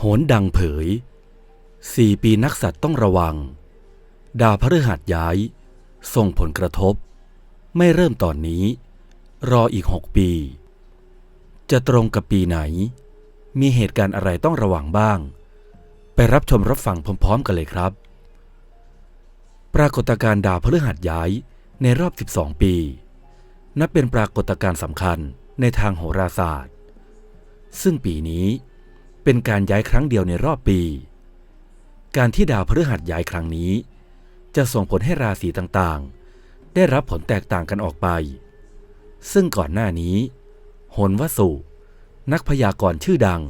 โหนดังเผยสี่ปีนักสัตว์ต้องระวัง ดาวพฤหัสย้าย ส่งผลกระทบ ไม่เริ่มตอนนี้ รออีกหกปี จะตรงกับปีไหน มีเหตุการณ์อะไรต้องระวังบ้าง ไปรับชมรับฟังพร้อมๆกันเลยครับ ปรากฏการณ์ดาวพฤหัสย้ายในรอบ 12 ปี นับเป็นปรากฏการณ์สำคัญในทางโหราศาสตร์ ซึ่งปีนี้ เป็นการย้ายครั้งเดียวในรอบปี การที่ดาวพฤหัสย้ายครั้งนี้ จะส่งผลให้ราศีต่างๆ ได้รับผลแตกต่างกันออกไป ซึ่งก่อนหน้านี้โหนวสุ นักพยากรณ์ชื่อดัง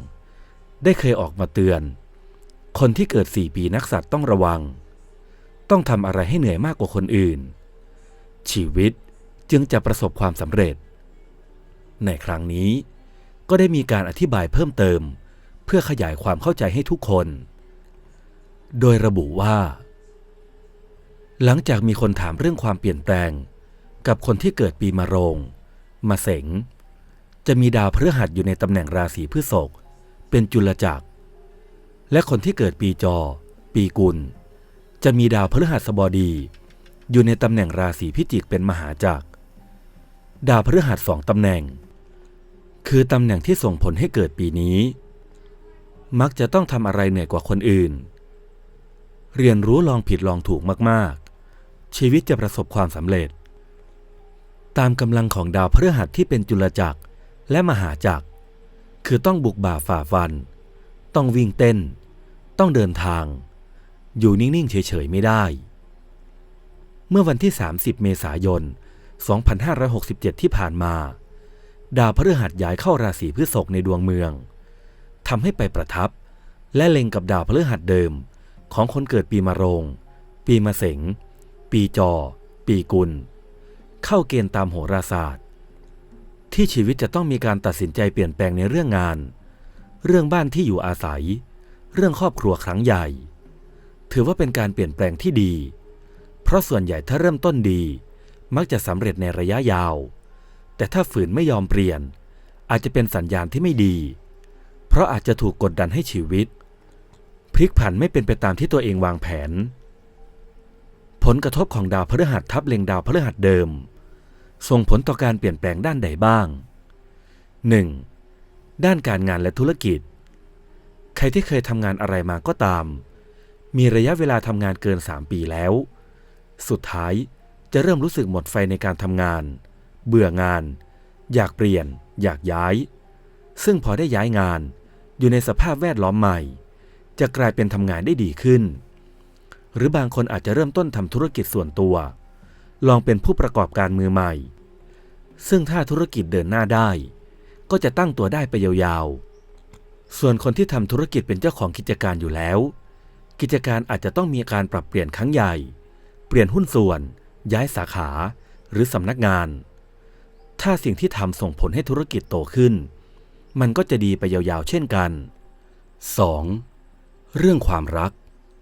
ได้เคยออกมาเตือน คนที่เกิดสี่ปีนักสัตว์ต้องระวัง ต้องทำอะไรให้เหนื่อยมากกว่าคนอื่น ชีวิตจึงจะประสบความสำเร็จ ในครั้งนี้ก็ได้มีการอธิบายเพิ่มเติม เพื่อขยายความเข้าใจให้ทุกคน โดยระบุว่า หลังจากมีคนถามเรื่องความเปลี่ยนแปลง กับคนที่เกิดปีมะโรง มาเสง จะมีดาวพฤหัสอยู่ในตำแหน่งราศีพฤษภเป็นจุลจักร และคนที่เกิดปีจอ ปีกุล จะมีดาวพฤหัสบดี อยู่ในตำแหน่งราศีพิจิกเป็นมหาจักร ดาวพฤหัสสองตำแหน่ง คือตำแหน่งที่ส่งผลให้เกิดปีนี้ มักจะต้องทำอะไรเหนื่อยกว่าคนอื่น เรียนรู้ลองผิดลองถูกมากๆ ชีวิตจะประสบความสำเร็จ ตามกำลังของดาวพฤหัสที่เป็นจุลจักรและมหาจักร คือต้องบุกบ่าฝ่าฟัน ต้องวิ่งเต้น ต้องเดินทาง อยู่นิ่ง ๆ เฉย ๆ ไม่ได้ เมื่อวันที่ 30 เมษายน 2567 ที่ผ่านมา ดาวพฤหัสย้ายเข้าราศีพฤษภในดวงเมือง ทำให้ไปประทับ และเล็งกับดาวพฤหัสเดิม ของคนเกิดปีมะโรง ปีมะเสง ปีจอ ปีกุล เข้าเกณฑ์ตามโหราศาสตร์ ที่ชีวิตจะต้องมีการตัดสินใจเปลี่ยนแปลงในเรื่องงาน เรื่องบ้านที่อยู่อาศัย เรื่องครอบครัวครั้งใหญ่ ถือว่าเป็นการเปลี่ยนแปลงที่ดี เพราะส่วนใหญ่ถ้าเริ่มต้นดี มักจะสำเร็จในระยะยาว แต่ถ้าฝืนไม่ยอมเปลี่ยน อาจจะเป็นสัญญาณที่ไม่ดี ราะอาจจะถูกกดดันให้ชีวิต พลิกผันไม่เป็นไปตามที่ตัวเองวางแผน ผลกระทบของดาวพฤหัสทับเล็งดาวพฤหัสเดิม ส่งผลต่อการเปลี่ยนแปลงด้านใดบ้าง 1. ด้านการงานและธุรกิจ ใครที่เคยทำงานอะไรมาก็ตาม มีระยะเวลาทำงานเกิน 3 ปีแล้ว สุดท้ายจะเริ่มรู้สึกหมดไฟในการทำงาน เบื่องาน อยากเปลี่ยน อยากย้าย ซึ่งพอได้ย้ายงาน อยู่ในสภาพแวดล้อมใหม่ จะกลายเป็นทำงานได้ดีขึ้น หรือบางคนอาจจะเริ่มต้นทำธุรกิจส่วนตัว ลองเป็นผู้ประกอบการมือใหม่ ซึ่งถ้าธุรกิจเดินหน้าได้ ก็จะตั้งตัวได้ไปยาวๆ ส่วนคนที่ทำธุรกิจเป็นเจ้าของกิจการอยู่แล้ว กิจการอาจจะต้องมีการปรับเปลี่ยนครั้งใหญ่ เปลี่ยนหุ้นส่วน ย้ายสาขา หรือสำนักงาน ถ้าสิ่งที่ทำส่งผลให้ธุรกิจโตขึ้น มันก็จะดีไปยาวๆเช่นกัน 2. เรื่องความรัก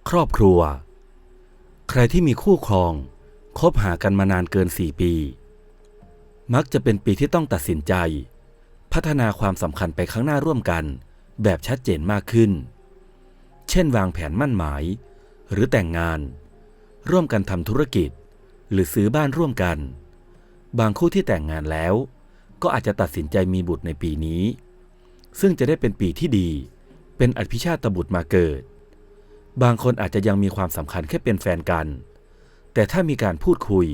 ครอบครัว ใครที่มีคู่ครอง คบหากันมานานเกิน 4 ปี มักจะเป็นปีที่ต้องตัดสินใจ พัฒนาความสำคัญไปข้างหน้าร่วมกัน แบบชัดเจนมากขึ้น เช่นวางแผนมั่นหมาย หรือแต่งงาน ร่วมกันทำธุรกิจ หรือซื้อบ้านร่วมกัน บางคู่ที่แต่งงานแล้วก็อาจจะตัดสินใจมีบุตรในปีนี้ ซึ่งจะได้เป็นปีที่ดี เป็นอภิชาตบุตรมาเกิด บางคนอาจจะยังมีความสำคัญแค่เป็นแฟนกัน แต่ถ้ามีการพูดคุย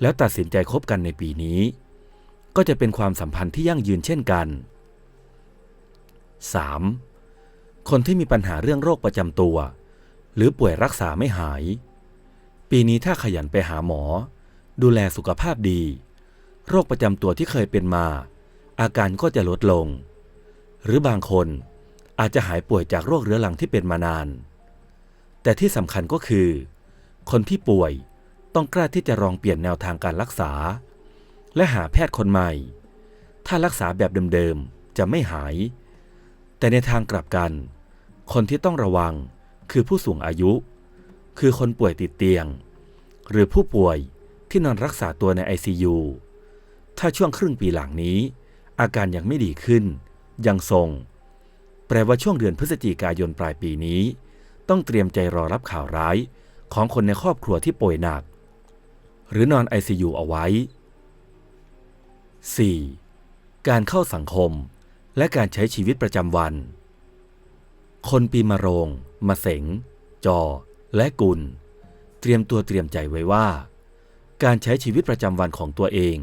แล้วตัดสินใจคบกันในปีนี้ ก็จะเป็นความสัมพันธ์ที่ยั่งยืนเช่นกัน 3. คนที่มีปัญหาเรื่องโรคประจำตัว หรือป่วยรักษาไม่หาย ปีนี้ถ้าขยันไปหาหมอ ดูแลสุขภาพดี โรคประจำตัวที่เคยเป็นมา อาการก็จะลดลง หรือบางคนอาจจะหายป่วยจากโรคเรื้อรังที่เป็นมานาน แต่ที่สำคัญก็คือ คนที่ป่วยต้องกล้าที่จะลองเปลี่ยนแนวทางการรักษา และหาแพทย์คนใหม่ ถ้ารักษาแบบเดิมๆ จะไม่หาย แต่ในทางกลับกัน คนที่ต้องระวังคือผู้สูงอายุ คือคนป่วยติดเตียง หรือผู้ป่วยที่นอนรักษาตัวใน ICU ถ้าช่วงครึ่งปีหลังนี้ อาการยังไม่ดีขึ้น ยังทรง แปลว่าช่วงเดือนพฤศจิกายนปลายปีนี้ ต้องเตรียมใจรอรับข่าวร้ายของคนในครอบครัวที่ป่วยหนัก หรือนอน ICU เอาไว้ 4. การเข้าสังคมและการใช้ชีวิตประจำวัน คนปีมะโรง มะเสง จอ และกุล เตรียมตัวเตรียมใจไว้ว่า การใช้ชีวิตประจำวันของตัวเอง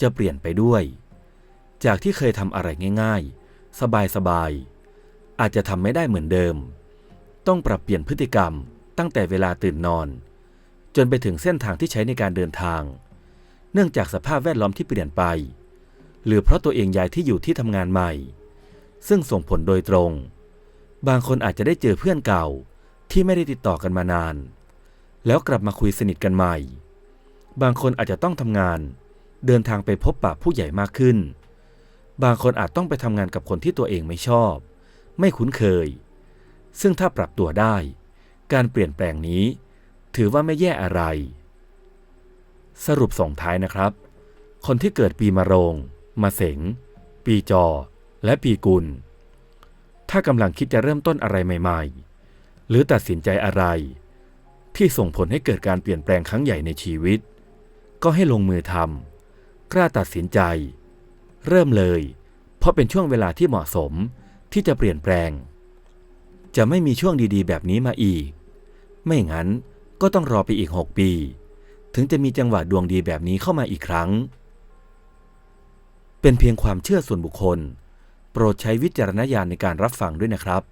จะเปลี่ยนไปด้วย จากที่เคยทำอะไรง่ายๆ สบายๆ อาจจะทำไม่ได้เหมือนเดิม ต้องปรับเปลี่ยนพฤติกรรมตั้งแต่เวลาตื่นนอน จนไปถึงเส้นทางที่ใช้ในการเดินทาง เนื่องจากสภาพแวดล้อมที่เปลี่ยนไป หรือเพราะตัวเองย้ายที่อยู่ที่ทำงานใหม่ ซึ่งส่งผลโดยตรง บางคนอาจจะได้เจอเพื่อนเก่าที่ไม่ได้ติดต่อกันมานาน แล้วกลับมาคุยสนิทกันใหม่ บางคนอาจจะต้องทำงาน เดินทางไปพบปะผู้ใหญ่มากขึ้น บางคนอาจต้องไปทำงานกับคนที่ตัวเองไม่ชอบ ไม่คุ้นเคย ซึ่งถ้าปรับตัวได้ การเปลี่ยนแปลงนี้ ถือว่าไม่แย่อะไร สรุปส่งท้ายนะครับ คนที่เกิดปีมะโรงมะเสง ปีจอ และปีกุล ถ้ากำลังคิดจะเริ่มต้นอะไรใหม่ ๆ หรือตัดสินใจอะไร ที่ส่งผลให้เกิดการเปลี่ยนแปลงครั้งใหญ่ในชีวิต ก็ให้ลงมือทำกล้าตัดสินใจ เริ่มเลย เพราะเป็นช่วงเวลาที่เหมาะสมที่จะเปลี่ยนแปลง จะไม่มีช่วงดีๆ แบบนี้มาอีก ไม่งั้นก็ต้องรอไปอีก 6 ปี ถึงจะมีจังหวะดวงดีแบบนี้เข้ามาอีกครั้ง เป็นเพียงความเชื่อส่วนบุคคล โปรดใช้วิจารณญาณในการรับฟังด้วยนะครับ